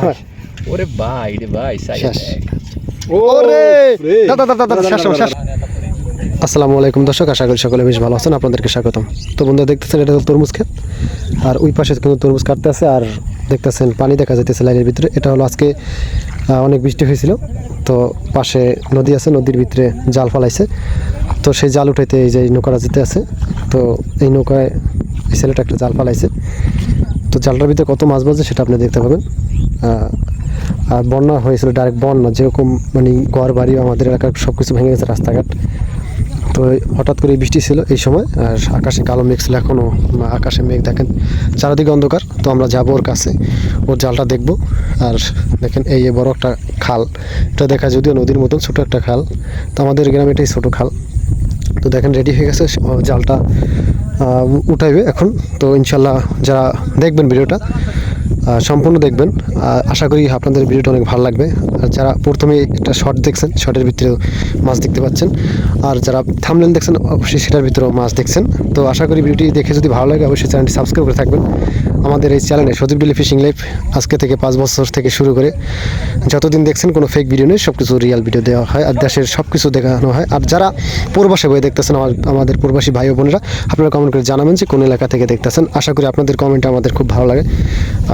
ওরে ভাই রে ভাই শেষ। ওরে! দাদা দাদা দাদা শেষ শেষ। আসসালামু আলাইকুম দর্শক আশা করি সকলে বেশ ভালো আছেন। আপনাদেরকে স্বাগতম। তো বন্ধুরা দেখতেছেন এটা হলো তরমুজ ক্ষেত। আর ওই পাশে কিন্তু তরমুজ কাটতে আছে আর দেখতেছেন পানি দেখা যাইতেছে লাইনের ভিতরে। এটা হলো আজকে অনেক বৃষ্টি হয়েছিল। তো পাশে নদী আছে নদীর ভিতরে জাল ফালাইছে। তো সেই জাল উঠাইতে এই যে নৌকাটা যেতে আছে তো এই নৌকায় এই ছেলেটা একটা জাল ফালাইছে। তো জালটার ভিতরে কত মাছ বাজে সেটা আপনি দেখতে পাবেন। বন্যা হয়েছিল ডাইরেক্ট বন্যা, যেরকম মানে ঘর বাড়ি আমাদের এলাকার সব কিছু ভেঙে গেছে রাস্তাঘাট। তো হঠাৎ করে বৃষ্টি ছিল এই সময়, আর আকাশে কালো মেঘ ছিল এখনও আকাশে মেঘ দেখেন, চারিদিকে অন্ধকার। তো আমরা যাব ওর কাছে, ওর জালটা দেখব। আর দেখেন এই বড় একটা খাল, এটা দেখা যদিও নদীর মতন ছোটো একটা খাল, তো আমাদের গ্রামে এটাই ছোটো খাল। তো দেখেন রেডি হয়ে গেছে জালটা উঠাইবে এখন। তো ইনশাল্লাহ যারা দেখবেন ভিডিওটা সম্পূর্ণ দেখবেন। আশা করি আপনাদের ভিডিওটা অনেক ভালো লাগবে। আর যারা প্রথমে একটা শর্ট দেখছেন শর্টের ভিতরেও মাছ দেখতে পাচ্ছেন। আর যারা থামলেন দেখছেন, অবশ্যই সেটার ভিতরেও মাছ দেখছেন। তো আশা করি ভিডিওটি দেখে যদি ভালো লাগে, অবশ্যই চ্যানেলটি সাবস্ক্রাইব করে থাকবেন। আমাদের এই চ্যানেলে সজীব ডেলি ফিশিং লাইফ আজকে থেকে পাঁচ বছর থেকে শুরু করে যতদিন দেখছেন, কোনো ফেক ভিডিও নেই সব কিছু রিয়াল ভিডিও দেওয়া হয়। আর দেশের সব কিছু দেখানো হয়। আর যারা প্রবাসে বই দেখতেছেন আমাদের প্রবাসী ভাই বোনেরা, আপনারা কমেন্ট করে জানাবেন যে কোন এলাকা থেকে দেখতেছেন। আশা করি আপনাদের কমেন্ট আমাদের খুব ভালো লাগে।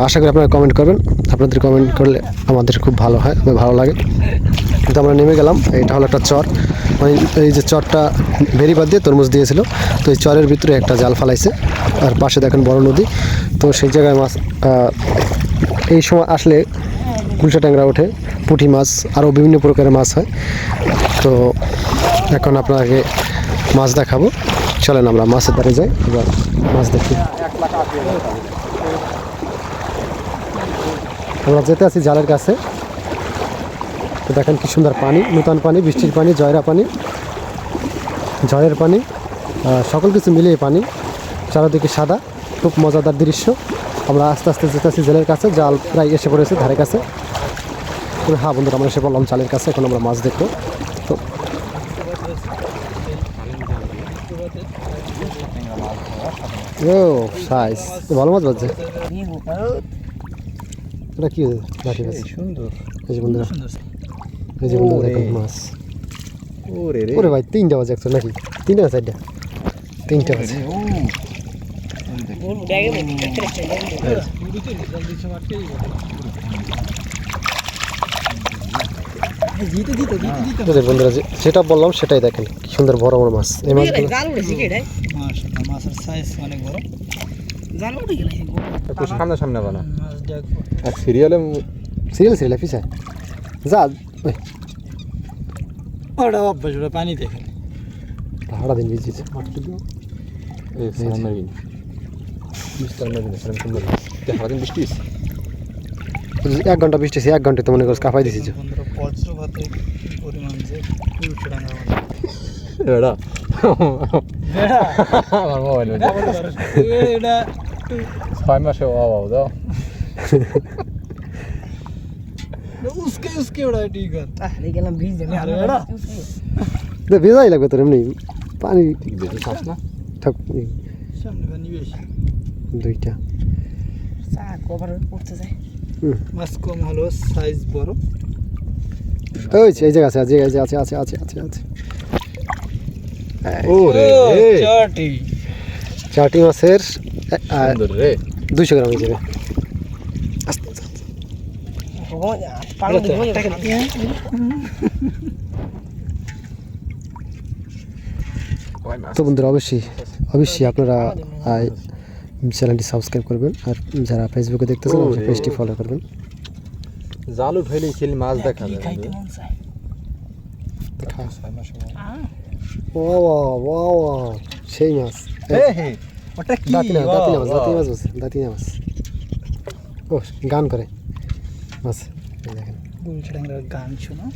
আশা করি আপনারা কমেন্ট করবেন। আপনাদের কমেন্ট করলে আমাদের খুব ভালো হয় ভালো লাগে। কিন্তু আমরা নেমে গেলাম। এটা হলো একটা চর। মানে এই যে চরটা বেরিবাদ দিয়ে তরমুজ দিয়েছিল। তো এই চরের ভিতরে একটা জাল ফালাইছে। আর পাশে দেখেন বড় নদী। তো সেই জায়গায় মাছ এই সময় আসলে কুলসা ট্যাংরা ওঠে, পুঁটি মাছ, আরও বিভিন্ন প্রকারের মাছ হয়। তো এখন আপনাকে মাছ দেখাবো। চলেন আমরা মাছের ধারে যাই। এবার মাছ দেখি। আমরা যেতে আছি জালের কাছে। তো দেখেন কি সুন্দর পানি, নূতন পানি, বৃষ্টির পানি, জয়রা পানি ঝড়ের পানি সকল কিছু মিলিয়ে পানি, চারিদিকে সাদা, খুব মজাদার দৃশ্য। আমরা আস্তে আস্তে যেতেছি জেলের কাছে, জাল প্রায় এসে পড়েছে ধারে কাছে। হ্যাঁ বন্ধুরা, আমরা এসে পড়লাম জালের কাছে, এখন আমরা মাছ দেখব। তো ও, সাইজ। ভালো মাছ বাজছে। এটা কি লাঠি মাছ। সুন্দর। এই যে বন্ধুরা এই যে বন্ধুরা দেখুন মাছ। ওরে রে। ওরে ভাই তিনটা বাজে একশো নাকি? তিনটা না চারটা? তিনটা বাজে। এই যে বন্ধুরা যেটা বললাম সেটাই দেখেন। কি সুন্দর বড় বড় মাছ। এই মাছগুলো। মাছের সাইজ অনেক বড়। সামনে বানা। আর সিরিয়ালে সিরিয়াল সিরিয়ালে পিছে। যা ভাড়া দিন বিজিছে এক ঘণ্টা বৃষ্টি এক ঘণ্টা তো মনে করছ কাঁপাই দিছিস আমার mobile Zweimal schon aber, oder? উসকে উসকে ওড়ায় টিগার আরে গেলাম ভিজে না আরে এড়া তো ভেজাই লাগবে তোর এমনি পানি ঠিক দেখে শ্বাস না ঠাক সামনে পানি বেশি দুইটা চা কভার করতে যায় মাছ কম হলো সাইজ বড় ওই এই জায়গা আছে এই জায়গা আছে আছে আছে আছে আছে ওরে চাটি চাটি মাছের দুইশো গ্রাম হয়ে যাবে তো বন্ধুরা অবশ্যই অবশ্যই আপনারা চ্যানেলটি সাবস্ক্রাইব করবেন আর যারা ফেসবুকে দেখতেছেন পেজটি ফলো করবেন। জাল উঠাইলে খেলি মাছ দেখা যায় ও ও ও সেই মাছ। ওটা কি দাঁতি না মাছ দাঁতি মাছ বলছে মাছ ও গান করে। মাছ দেখেন। উল্টো গান শোনো।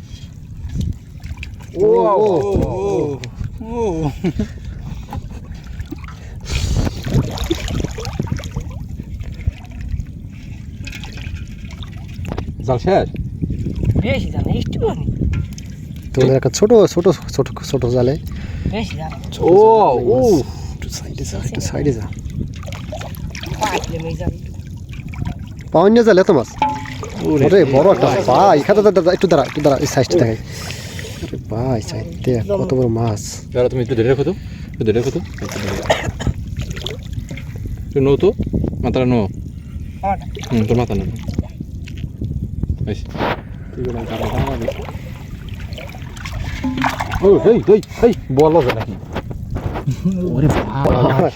ও ও ও জাল শেষ? বেশি একটু একটা ছোট ছোট ছোট ছোট জালে। বেশি ও সাইডে যা একটু সাইডে যা। যাবে পাওয়ান্য মাছ? ওরে বড় একটা ভাই। খাতা দাদা একটু দাঁড়া একটু দাঁড়া এই সাইজটা দেখাই। আরে ভাই চাইতে কত বড় মাছ। দাঁড়া তুমি একটু ধরে রাখো তো। একটু ধরে রাখো তো। একটু নো তো। মাথাটা নো। হুম তোর মাথা নো। বেশ তুই বলে কাটা দাঁড়াবি ও হেই হেই হেই বল নাকি ওরে ভাই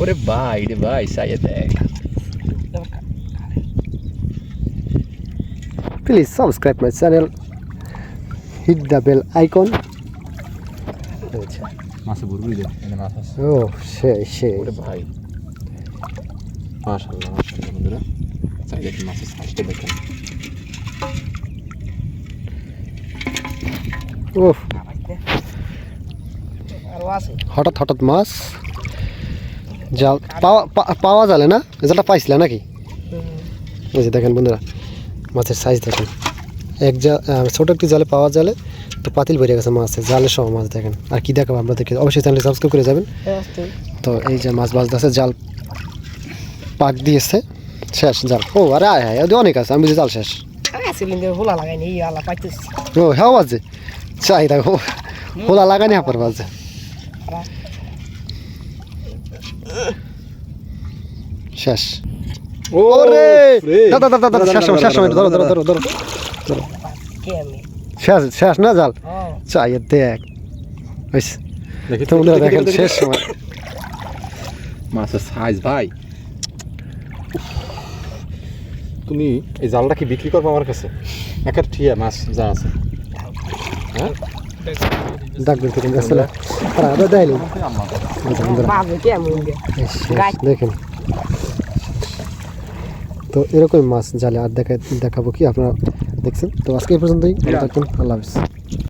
ওরে ভাই রে ভাই সাইয়ে দেখ। Please subscribe my channel hit the bell icon মাছে বুড়বুড়ি দে এনে মাছ আছে। ও সে সে। ওরে ভাই। মাশাআল্লাহ মাশাআল্লাহ বন্ধুরা চাই দেখেন মাছের সাইজটা দেখেন। ও আরও আছে হঠাৎ হঠাৎ মাছ জাল পাওয়া পাওয়া যাবে না? জালটা পাইছিলে নাকি? এই যে দেখেন বন্ধুরা মাছের সাইজ দেখেন। এক জাল ছোট একটি জালে পাওয়া জালে তো পাতিল বেরিয়ে গেছে মাছ জালের সহ মাছ দেখেন। আর কি দেখাবো আমরা দেখে অবশ্যই চ্যানেলটি সাবস্ক্রাইব করে যাবেন। তো এই যে মাছ বাজতে আছে জাল পাক দিয়েছে শেষ জাল। ও আরে আয় হায় ওদের অনেক আছে আমি জাল শেষ। ও হ্যাঁ বাজে। চাই দেখো হোলা লাগানি হাপার বাজে। শেষ। ওরে! দাদা দাদা দাদা শেষ সময় শেষ সময় ধরো ধরো ধরো ধরো কে আমি? শেষ শেষ না জাল? চাই দেখ। হইছে দেখি তো দেখেন শেষ সময়। মাছের সাইজ ভাই। তুমি এই জালটা কি বিক্রি করব আমার কাছে? একটা ঠিয়া মাছ যা আছে। হ্যাঁ? ডাকবেন থেকে আসলে আর আদা দেয়নি দেখেন তো এরকমই মাছ জালে আর দেখা দেখাবো কি আপনারা দেখছেন তো আজকে এই পর্যন্তই থাকবেন আল্লাহ হাফিজ